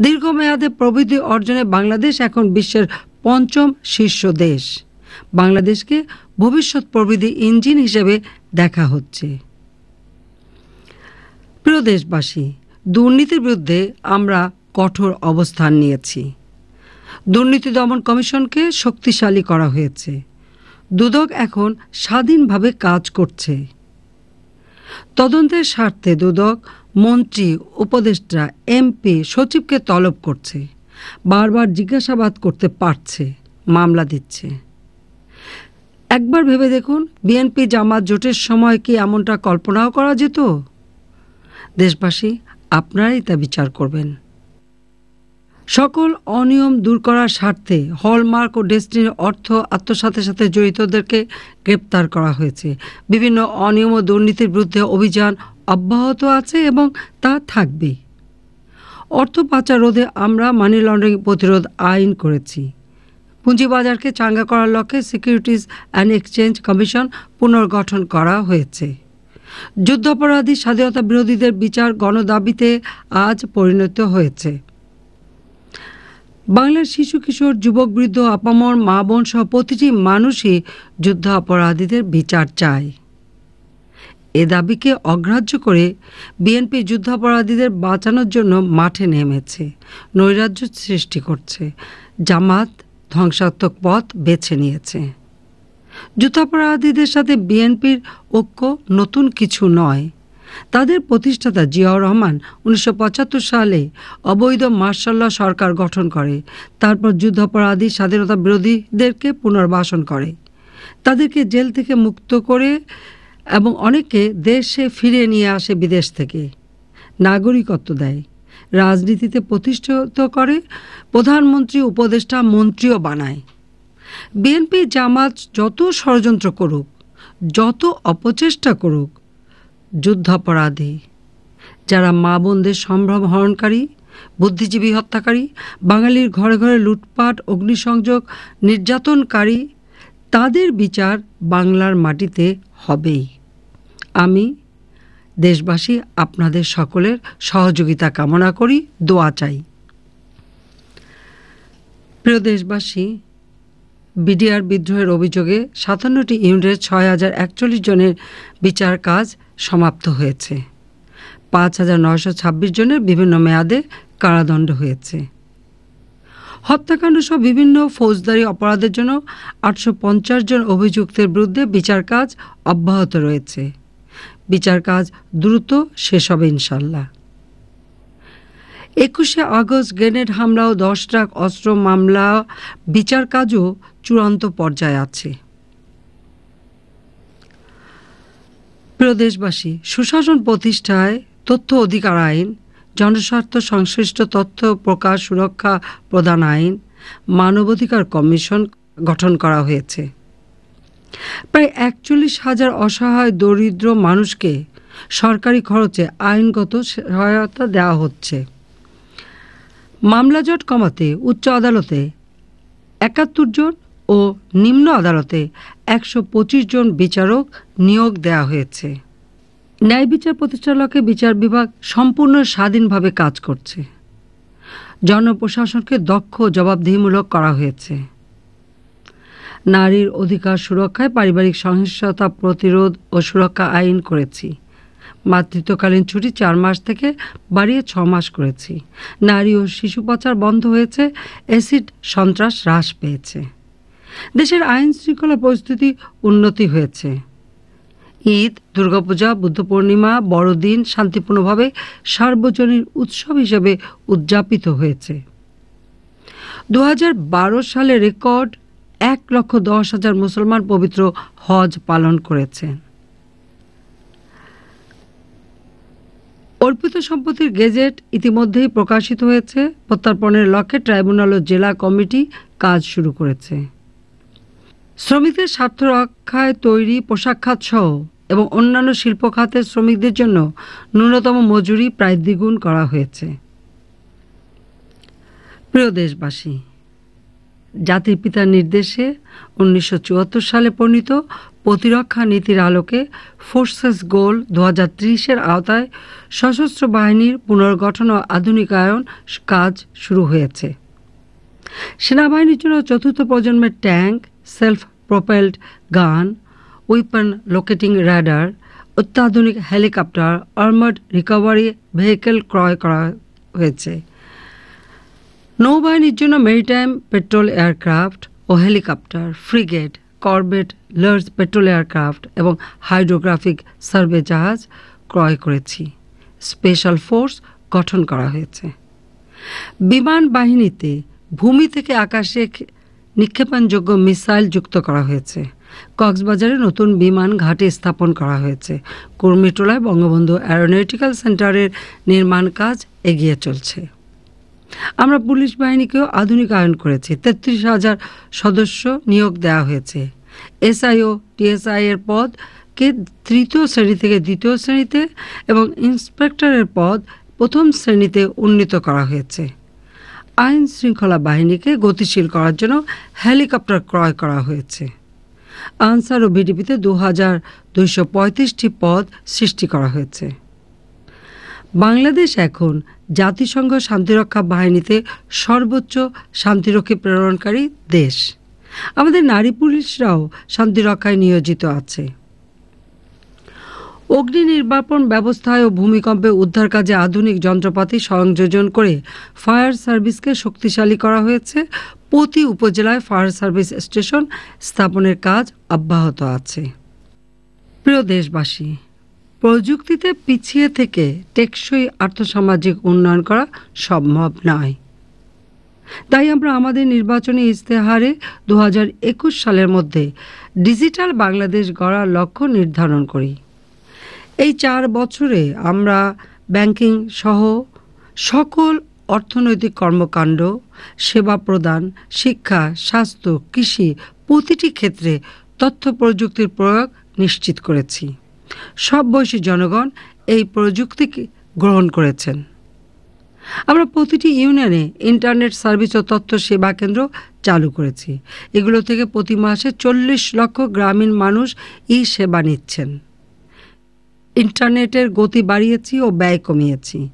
দীর্ঘমেয়াদে প্রবৃদ্ধি অর্জনে বাংলাদেশ এখন বিশ্বের পঞ্চম শীর্ষ দেশ। বাংলাদেশকে ভবিষ্যৎ প্রবৃদ্ধি ইঞ্জিন হিসেবে দেখা হচ্ছে। প্রিয় দেশবাসী, দুর্নীতির বিরুদ্ধে আমরা কঠোর অবস্থান নিয়েছি। দুর্নীতি দমন কমিশনকে শক্তিশালী করা হয়েছে। দুদক এখন স্বাধীনভাবে কাজ করছে। তদন্তের স্বার্থে দুদক মন্ত্রী, উপদেষ্টা, এমপি, সচিবকে তলব করছে। বারবার জিজ্ঞাসাবাদ করতে পারছে, মামলা দিচ্ছে। একবার ভেবে দেখুন, বিএনপি জামাত জোটের সময় কি এমনটা কল্পনাও করা যেত? দেশবাসী, আপনারাই তা বিচার করবেন। সকল অনিয়ম দূর করার স্বার্থে হলমার্ক ও ডেস্টিনির অর্থ আত্মসাতের সাথে জড়িতদেরকে গ্রেপ্তার করা হয়েছে। বিভিন্ন অনিয়ম ও দুর্নীতির বিরুদ্ধে অভিযান অব্যাহত আছে এবং তা থাকবে। অর্থ পাচার রোধে আমরা মানি লন্ডারিং প্রতিরোধ আইন করেছি। পুঁজিবাজারকে চাঙ্গা করার লক্ষ্যে সিকিউরিটিজ অ্যান্ড এক্সচেঞ্জ কমিশন পুনর্গঠন করা হয়েছে। যুদ্ধাপরাধী স্বাধীনতা বিরোধীদের বিচার গণদাবিতে আজ পরিণত হয়েছে। বাংলার শিশু, কিশোর, যুবক, বৃদ্ধ, আপামর, মা, বোন সহ প্রতিটি মানুষই যুদ্ধ অপরাধীদের বিচার চায়। এ দাবিকে অগ্রাহ্য করে বিএনপি যুদ্ধাপরাধীদের বাঁচানোর জন্য মাঠে নেমেছে, নৈরাজ্য সৃষ্টি করছে, জামাত ধ্বংসাত্মক পথ বেছে নিয়েছে। যুদ্ধাপরাধীদের সাথে বিএনপির ঐক্য নতুন কিছু নয়। তাদের প্রতিষ্ঠাতা জিয়াউর রহমান উনিশশো পঁচাত্তর সালে অবৈধ মার্শাল্লাহ সরকার গঠন করে, তারপর যুদ্ধাপরাধী স্বাধীনতা বিরোধীদেরকে পুনর্বাসন করে। তাদেরকে জেল থেকে মুক্ত করে এবং অনেকে দেশে ফিরে নিয়ে আসে বিদেশ থেকে। নাগরিকত্ব দেয়। রাজনীতিতে প্রতিষ্ঠিত করে প্রধানমন্ত্রী, উপদেষ্টা, মন্ত্রীও বানায়। বিএনপি জামাত যত ষড়যন্ত্র করুক, যত অপচেষ্টা করুক, যুদ্ধাপরাধী, যারা মা বোনদের সম্ভ্রম হরণকারী, বুদ্ধিজীবী হত্যাকারী, বাঙালির ঘরে ঘরে লুটপাট, অগ্নিসংযোগ, নির্যাতনকারী তাদের বিচার বাংলার মাটিতে হবেই। আমি দেশবাসী আপনাদের সকলের সহযোগিতা কামনা করি, দোয়া চাই। প্রিয় দেশবাসী, বিডিআর বিদ্রোহের অভিযোগে সাতান্নটি ইউনিটের ছয় হাজার একচল্লিশ জনের বিচার কাজ সমাপ্ত হয়েছে। পাঁচ হাজার নয়শো ছাব্বিশ জনের বিভিন্ন মেয়াদে কারাদণ্ড হয়েছে। হত্যাকাণ্ড সহ বিভিন্ন ফৌজদারি অপরাধের জন্য আটশো পঞ্চাশ জন অভিযুক্তের বিরুদ্ধে বিচার কাজ অব্যাহত রয়েছে। বিচার কাজ দ্রুত শেষ হবে ইনশাল্লাহ একুশে আগস্ট গ্রেনেড হামলা ও দশ ট্রাক অস্ত্র মামলা, বিচার কাজও চূড়ান্ত পর্যায়ে আছে। প্রিয় দেশবাসী, সুশাসন প্রতিষ্ঠায় তথ্য অধিকার আইন জনস্বার্থ সংশ্লিষ্ট তথ্য প্রকাশ, সুরক্ষা প্রদান আইন, মানবাধিকার কমিশন গঠন করা হয়েছে। প্রায় একচল্লিশ হাজার অসহায় দরিদ্র মানুষকে সরকারি খরচে আইনগত সহায়তা দেওয়া হচ্ছে। মামলা জট কমাতে উচ্চ আদালতে একাত্তর জন ও নিম্ন আদালতে একশো পঁচিশ জন বিচারক নিয়োগ দেওয়া হয়েছে। ন্যায় বিচার প্রতিষ্ঠালকে বিচার বিভাগ সম্পূর্ণ স্বাধীনভাবে কাজ করছে। জনপ্রশাসনকে দক্ষ জবাবদিহিমূলক করা হয়েছে। নারীর অধিকার সুরক্ষায় পারিবারিক সহিংসতা প্রতিরোধ ও সুরক্ষা আইন করেছি। মাতৃত্বকালীন ছুটি চার মাস থেকে বাড়িয়ে ছ মাস করেছি। নারী ও শিশু পাচার বন্ধ হয়েছে, অ্যাসিড সন্ত্রাস হ্রাস পেয়েছে। দেশের আইন শৃঙ্খলা পরিস্থিতি উন্নতি হয়েছে। ঈদ, দুর্গাপূজা বুদ্ধ পূর্ণিমা বড়দিন শান্তিপূর্ণভাবে সার্বজনীন উৎসব হিসেবে উদযাপিত হয়েছে। দু সালে রেকর্ড এক লক্ষ দশ হাজার মুসলমান পবিত্র হজ পালন করেছেন অর্পিত সম্পত্তির গেজেট ইতিমধ্যেই প্রকাশিত হয়েছে। প্রত্যর্পণের লক্ষ্যে ট্রাইব্যুনাল ও জেলা কমিটি কাজ শুরু করেছে। শ্রমিকদের স্বার্থ রক্ষায় তৈরি পোশাক খাত সহ এবং অন্যান্য শিল্প খাতের শ্রমিকদের জন্য ন্যূনতম মজুরি প্রায় দ্বিগুণ করা হয়েছে। প্রিয় দেশবাসী, জাতির পিতার নির্দেশে উনিশশো চুয়াত্তর সালে প্রণীত প্রতিরক্ষা নীতির আলোকে ফোর্সেস গোল দু হাজার আওতায় সশস্ত্র বাহিনীর পুনর্গঠন ও আধুনিকায়ন কাজ শুরু হয়েছে। সেনাবাহিনীর জন্য চতুর্থ প্রজন্মের tank self propelled gun weapon locating radar অত্যাধুনিক হেলিকপ্টার আর্মার্ড রিকভারি ভেহিকেল ক্রয় করা হয়েছে। নৌবাহিনীর জন্য মেরিটাইম পেট্রোল এয়ারক্রাফট ও helicopter frigate corvette large patrol aircraft এবং হাইড্রোগ্রাফিক সার্ভে জাহাজ ক্রয় করেছি। স্পেশাল ফোর্স গঠন করা হয়েছে। বিমান বাহিনীতে ভূমি থেকে আকাশে নিক্ষেপণযোগ্য মিসাইল যুক্ত করা হয়েছে। কক্সবাজারে নতুন বিমান ঘাঁটি স্থাপন করা হয়েছে। কুর্মিটোলায় বঙ্গবন্ধু অ্যারোনটিক্যাল সেন্টারের নির্মাণ কাজ এগিয়ে চলছে। আমরা পুলিশ বাহিনীকেও আধুনিকায়ন করেছি। তেত্রিশ হাজার সদস্য নিয়োগ দেওয়া হয়েছে। এসআইও, টিএসআই এর পদকে তৃতীয় শ্রেণি থেকে দ্বিতীয় শ্রেণীতে এবং ইন্সপেক্টরের পদ প্রথম শ্রেণীতে উন্নীত করা হয়েছে। আইন শৃঙ্খলা বাহিনীকে গতিশীল করার জন্য হেলিকপ্টার ক্রয় করা হয়েছে। আনসার ও বিডিপিতে দু হাজার দুইশো পঁয়ত্রিশটি পদ সৃষ্টি করা হয়েছে। বাংলাদেশ এখন জাতিসংঘ শান্তিরক্ষা বাহিনীতে সর্বোচ্চ শান্তিরক্ষী প্রেরণকারী দেশ। আমাদের নারী পুলিশরাও শান্তিরক্ষায় নিয়োজিত আছে। অগ্নি নির্বাপন ব্যবস্থায় ও ভূমিকম্পে উদ্ধার কাজে আধুনিক যন্ত্রপাতি সংযোজন করে ফায়ার সার্ভিসকে শক্তিশালী করা হয়েছে। প্রতি উপজেলায় ফায়ার সার্ভিস স্টেশন স্থাপনের কাজ অব্যাহত আছে। প্রিয় দেশবাসী, প্রযুক্তিতে পিছিয়ে থেকে টেকসই আর্থসামাজিক উন্নয়ন করা সম্ভব নয়। তাই আমরা আমাদের নির্বাচনী ইস্তেহারে দু হাজার একুশ সালের মধ্যে ডিজিটাল বাংলাদেশ গড়ার লক্ষ্য নির্ধারণ করি। এই চার বছরে আমরা ব্যাংকিং সহ সকল অর্থনৈতিক কর্মকাণ্ড, সেবা প্রদান, শিক্ষা, স্বাস্থ্য, কৃষি প্রতিটি ক্ষেত্রে তথ্য প্রযুক্তির প্রয়োগ নিশ্চিত করেছি। সব বয়সী জনগণ এই প্রযুক্তি গ্রহণ করেছেন। আমরা প্রতিটি ইউনিয়নে ইন্টারনেট সার্ভিস ও তথ্য সেবা কেন্দ্র চালু করেছি। এগুলো থেকে প্রতি মাসে চল্লিশ লক্ষ গ্রামীণ মানুষ ই সেবা নিচ্ছেন। ইন্টারনেটের গতি বাড়িয়েছি ও ব্যয় কমিয়েছি।